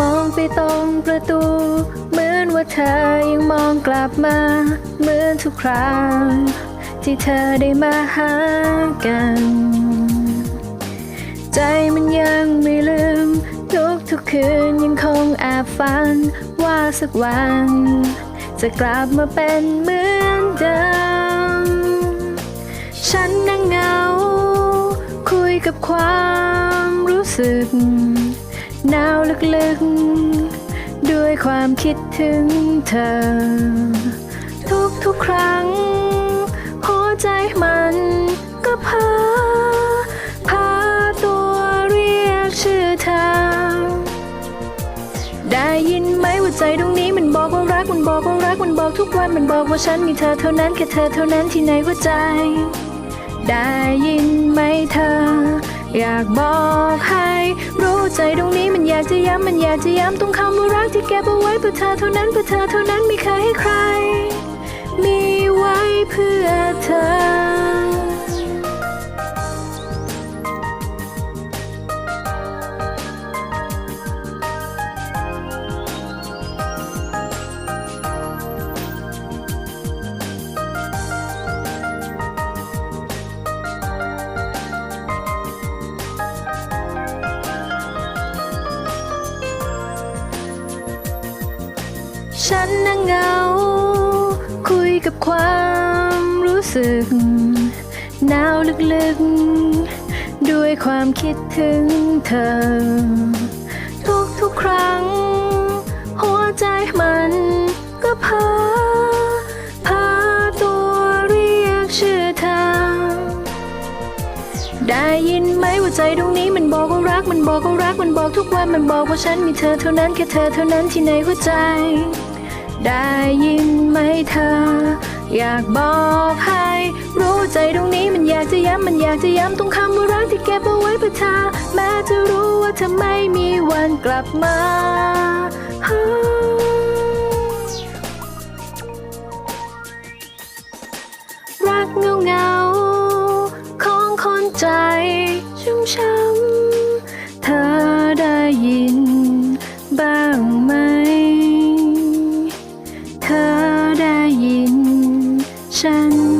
มองไปตรงประตู เหมือนว่าเธอยังมองกลับมา เหมือนทุกครั้งที่เธอได้มาหากัน ใจมันยังไม่ลืม ทุกทุกคืนยังคงแอบฝัน ว่าสักวัน จะกลับมาเป็นเหมือนเดิม ฉันนั่งเหงา คุยกับความรู้สึก หนาวลึกๆ ด้วยความคิดถึงเธอ ทุกๆครั้ง หัวใจมันก็พาพาตัวเรียกชื่อเธอ ได้ยินไหมว่าใจตรงนี้มันบอกว่ารักมันบอกว่ารักมันบอกทุกวันมันบอกว่าฉันมีเธอเท่านั้นแค่เธอเท่านั้นที่ในหัวใจ ได้ยินไหมเธอ อยากบอกให้รู้ใจตรงนี้มันอยากจะย้ำมันอยากจะย้ำตรงคำว่ารักที่เก็บเอาไว้เพื่อเธอเท่านั้นเพื่อเธอเท่านั้นไม่เคยให้ใคร มีไว้เพื่อเธอ ฉันนั่งเหงา คุยกับความรู้สึกหนาวลึกๆ ด้วยความคิดถึงเธอ ทุกๆครั้ง หัวใจมัน ได้ยินไหมว่าใจตรงนี้มันบอกว่ารักมันบอกว่ารักมันบอกทุกวันมันบอกว่าฉันมีเธอเท่านั้นแค่เธอเท่านั้นที่ในหัวใจ ได้ยินไหมเธอ อยากบอกให้รู้ใจตรงนี้มันอยากจะย้ำมันอยากจะย้ำตรงคำว่ารักที่เก็บเอาไว้เพื่อเธอแม้จะรู้ว่าเธอไม่มีวันกลับมา ใจชุ่มช้ำเธอได้ยินบ้างไหม เธอได้ยินฉัน